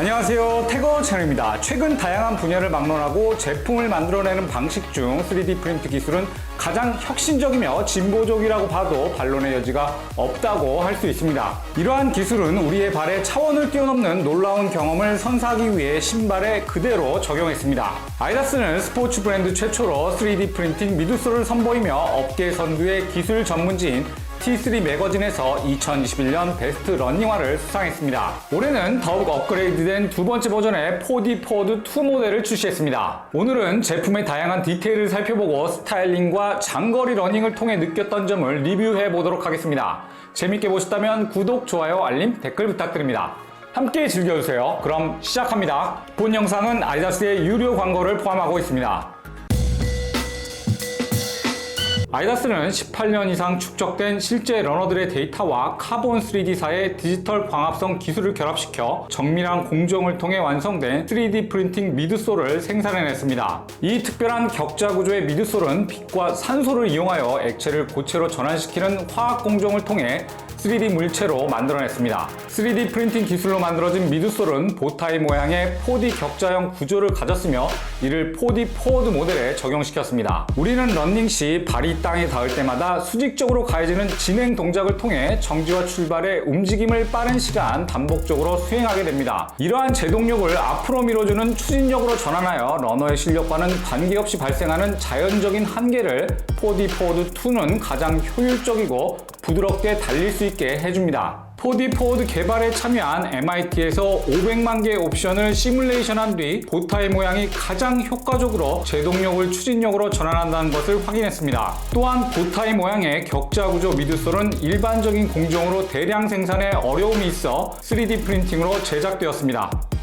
안녕하세요. 태거 채널입니다. 최근 다양한 분야를 막론하고 제품을 만들어내는 방식 중 3D 프린트 기술은 가장 혁신적이며 진보적이라고 봐도 반론의 여지가 없다고 할 수 있습니다. 이러한 기술은 우리의 발에 차원을 뛰어넘는 놀라운 경험을 선사하기 위해 신발에 그대로 적용했습니다. 아이다스는 스포츠 브랜드 최초로 3D 프린팅 미드솔을 선보이며 업계 선두의 기술 전문지인 T3 매거진에서 2021년 베스트 러닝화를 수상했습니다. 올해는 더욱 업그레이드된 두 번째 버전의 4D 포워드 2 모델을 출시했습니다. 오늘은 제품의 다양한 디테일을 살펴보고 스타일링과 장거리 러닝을 통해 느꼈던 점을 리뷰해 보도록 하겠습니다. 재밌게 보셨다면 구독, 좋아요, 알림, 댓글 부탁드립니다. 함께 즐겨주세요. 그럼 시작합니다. 본 영상은 아디다스의 유료 광고를 포함하고 있습니다. 아이다스는 18년 이상 축적된 실제 러너들의 데이터와 카본 3D사의 디지털 광합성 기술을 결합시켜 정밀한 공정을 통해 완성된 3D 프린팅 미드솔을 생산해냈습니다. 이 특별한 격자 구조의 미드솔은 빛과 산소를 이용하여 액체를 고체로 전환시키는 화학 공정을 통해 3D 물체로 만들어냈습니다. 3D 프린팅 기술로 만들어진 미드솔은 보타이 모양의 4D 격자형 구조를 가졌으며 이를 4D 포워드 모델에 적용시켰습니다. 우리는 런닝 시 발이 땅에 닿을 때마다 수직적으로 가해지는 진행 동작을 통해 정지와 출발의 움직임을 빠른 시간 반복적으로 수행하게 됩니다. 이러한 제동력을 앞으로 밀어주는 추진력으로 전환하여 러너의 실력과는 관계없이 발생하는 자연적인 한계를 4D 포워드 2는 가장 효율적이고 부드럽게 달릴 수 있게 해줍니다. 4D 포워드 개발에 참여한 MIT에서 500만 개의 옵션을 시뮬레이션한 뒤 보타의 모양이 가장 효과적으로 제동력을 추진력으로 전환한다는 것을 확인했습니다. 또한 보타의 모양의 격자 구조 미드솔은 일반적인 공정으로 대량 생산에 어려움이 있어 3D 프린팅으로 제작되었습니다.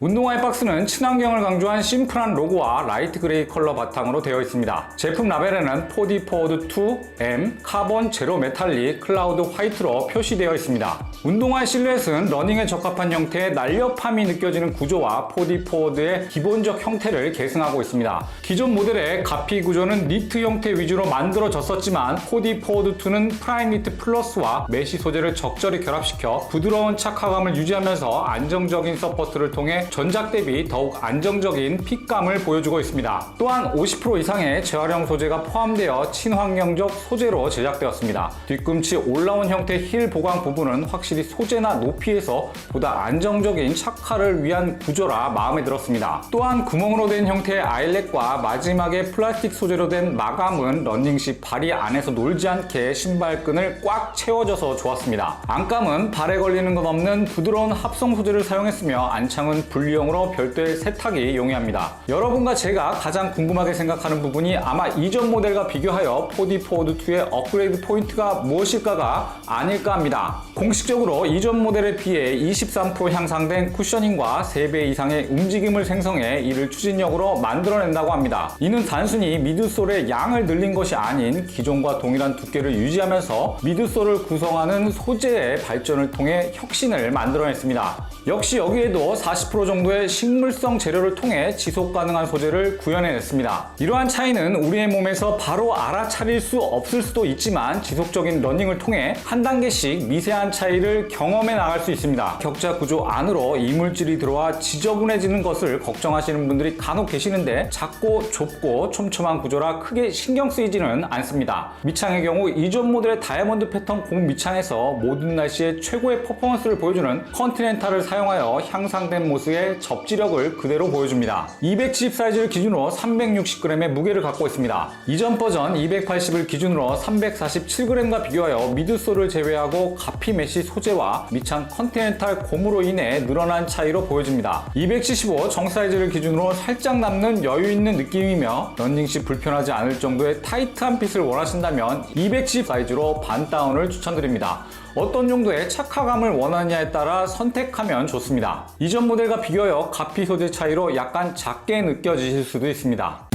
운동화의 박스는 친환경을 강조한 심플한 로고와 라이트 그레이 컬러 바탕으로 되어 있습니다. 제품 라벨에는 4D 포워드 2, M, 카본 제로 메탈릭, 클라우드 화이트로 표시되어 있습니다. 운동화의 실루엣은 러닝에 적합한 형태의 날렵함이 느껴지는 구조와 4D 포워드의 기본적 형태를 계승하고 있습니다. 기존 모델의 가피 구조는 니트 형태 위주로 만들어졌었지만 4D 포워드 2는 프라임 니트 플러스와 메시 소재를 적절히 결합시켜 부드러운 착화감을 유지하면서 안정적인 서포트를 통해 전작 대비 더욱 안정적인 핏감을 보여주고 있습니다. 또한 50% 이상의 재활용 소재가 포함되어 친환경적 소재로 제작되었습니다. 뒤꿈치 올라온 형태 힐 보강 부분은 확실히 소재나 높이에서 보다 안정적인 착화를 위한 구조라 마음에 들었습니다. 또한 구멍으로 된 형태의 아일렛과 마지막에 플라스틱 소재로 된 마감은 러닝 시 발이 안에서 놀지 않게 신발끈을 꽉 채워줘서 좋았습니다. 안감은 발에 걸리는 것 없는 부드러운 합성 소재를 사용했으며 안창 은 분리형으로 별도의 세탁이 용이합니다. 여러분과 제가 가장 궁금하게 생각하는 부분이 아마 이전 모델과 비교하여 4D 포워드 2의 업그레이드 포인트가 무엇일까가 아닐까 합니다. 공식적으로 이전 모델에 비해 23% 향상된 쿠셔닝과 3배 이상의 움직임을 생성해 이를 추진력으로 만들어낸다고 합니다. 이는 단순히 미드솔의 양을 늘린 것이 아닌 기존과 동일한 두께를 유지하면서 미드솔을 구성하는 소재의 발전을 통해 혁신을 만들어냈습니다. 역시 여기에도 40% 정도의 식물성 재료를 통해 지속 가능한 소재를 구현해냈습니다. 이러한 차이는 우리의 몸에서 바로 알아차릴 수 없을 수도 있지만 지속적인 러닝을 통해 한 단계씩 미세한 차이를 경험해 나갈 수 있습니다. 격자 구조 안으로 이물질이 들어와 지저분해지는 것을 걱정하시는 분들이 간혹 계시는데 작고 좁고 촘촘한 구조라 크게 신경 쓰이지는 않습니다. 밑창의 경우 이전 모델의 다이아몬드 패턴 공 밑창에서 모든 날씨에 최고의 퍼포먼스를 보여주는 컨티넨탈을 사용하여 향상된 모습의 접지력을 그대로 보여줍니다. 270 사이즈를 기준으로 360g의 무게를 갖고 있습니다. 이전 버전 280을 기준으로 347g과 비교하여 미드솔을 제외하고 가피 메시 소재와 밑창 컨티넨탈 곰으로 인해 늘어난 차이로 보여집니다. 275 정 사이즈를 기준으로 살짝 남는 여유 있는 느낌이며 런닝 시 불편하지 않을 정도의 타이트한 핏을 원하신다면 270 사이즈로 반 다운을 추천드립니다. 어떤 정도의 착화감을 원하느냐에 따라 선택하면 좋습니다. 이전 모델과 비교하여 가피 소재 차이로 약간 작게 느껴지실 수도 있습니다.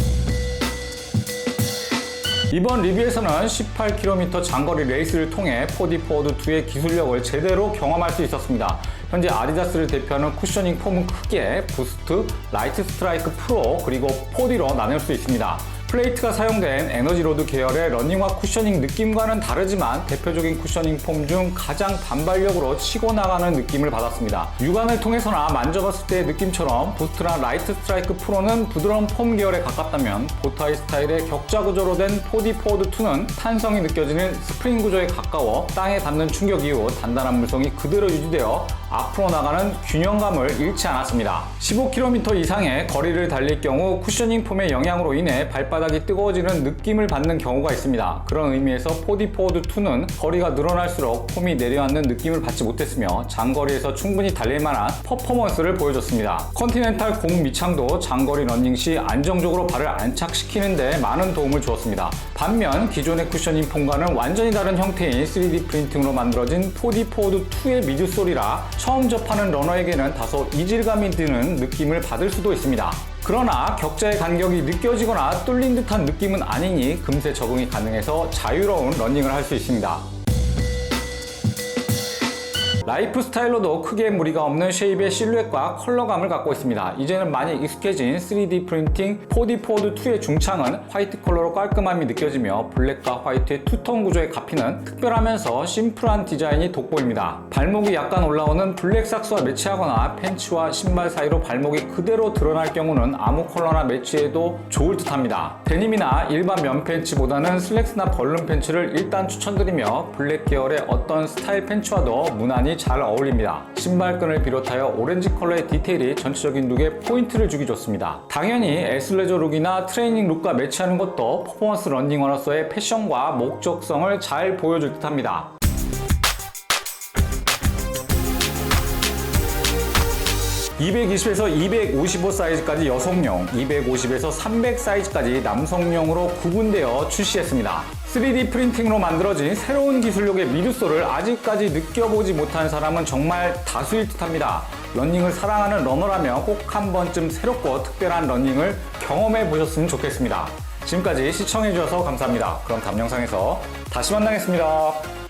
이번 리뷰에서는 18km 장거리 레이스를 통해 4D 포워드 2의 기술력을 제대로 경험할 수 있었습니다. 현재 아디다스를 대표하는 쿠셔닝 폼은 크게 부스트, 라이트 스트라이크 프로, 그리고 4D로 나눌 수 있습니다. 플레이트가 사용된 에너지로드 계열의 러닝화 쿠셔닝 느낌과는 다르지만 대표적인 쿠셔닝 폼 중 가장 단발력으로 치고 나가는 느낌을 받았습니다. 육안을 통해서나 만져봤을 때의 느낌처럼 부스트랑 라이트 스트라이크 프로는 부드러운 폼 계열에 가깝다면 보타이 스타일의 격자 구조로 된 포디 포워드 2는 탄성이 느껴지는 스프링 구조에 가까워 땅에 닿는 충격 이후 단단한 물성이 그대로 유지되어 앞으로 나가는 균형감을 잃지 않았습니다. 15km 이상의 거리를 달릴 경우 쿠셔닝 폼의 영향으로 인해 발바 닥이 뜨거워지는 느낌을 받는 경우가 있습니다. 그런 의미에서 포디 포워드 2는 거리가 늘어날수록 폼이 내려앉는 느낌을 받지 못했으며 장거리에서 충분히 달릴 만한 퍼포먼스를 보여줬습니다. 컨티넨탈 공 밑창도 장거리 러닝 시 안정적으로 발을 안착시키는데 많은 도움을 주었습니다. 반면 기존의 쿠셔닝 폼과는 완전히 다른 형태인 3D 프린팅으로 만들어진 포디 포워드 2의 미드솔이라 처음 접하는 러너에게는 다소 이질감이 드는 느낌을 받을 수도 있습니다. 그러나 격자의 간격이 느껴지거나 뚫린 듯한 느낌은 아니니 금세 적응이 가능해서 자유로운 러닝을 할 수 있습니다. 라이프 스타일로도 크게 무리가 없는 쉐입의 실루엣과 컬러감을 갖고 있습니다. 이제는 많이 익숙해진 3D 프린팅 4D 포워드 2의 중창은 화이트 컬러로 깔끔함이 느껴지며 블랙과 화이트의 투톤 구조의 가피는 특별하면서 심플한 디자인이 돋보입니다. 발목이 약간 올라오는 블랙 삭스와 매치하거나 팬츠와 신발 사이로 발목이 그대로 드러날 경우는 아무 컬러나 매치해도 좋을 듯합니다. 데님이나 일반 면 팬츠보다는 슬랙스나 벌룬 팬츠를 일단 추천드리며 블랙 계열의 어떤 스타일 팬츠와도 무난히 잘 어울립니다. 신발끈을 비롯하여 오렌지 컬러의 디테일이 전체적인 룩에 포인트를 주기 좋습니다. 당연히 에슬레저 룩이나 트레이닝 룩과 매치하는 것도 퍼포먼스 런닝어로서의 패션과 목적성을 잘 보여줄 듯합니다. (220에서 255) 사이즈까지 여성용, (250에서 300) 사이즈까지 남성용으로 구분되어 출시했습니다. 3D 프린팅으로 만들어진 새로운 기술력의 미드솔을 아직까지 느껴보지 못한 사람은 정말 다수일 듯합니다. 러닝을 사랑하는 러너라면 꼭 한 번쯤 새롭고 특별한 러닝을 경험해 보셨으면 좋겠습니다. 지금까지 시청해 주셔서 감사합니다. 그럼 다음 영상에서 다시 만나겠습니다.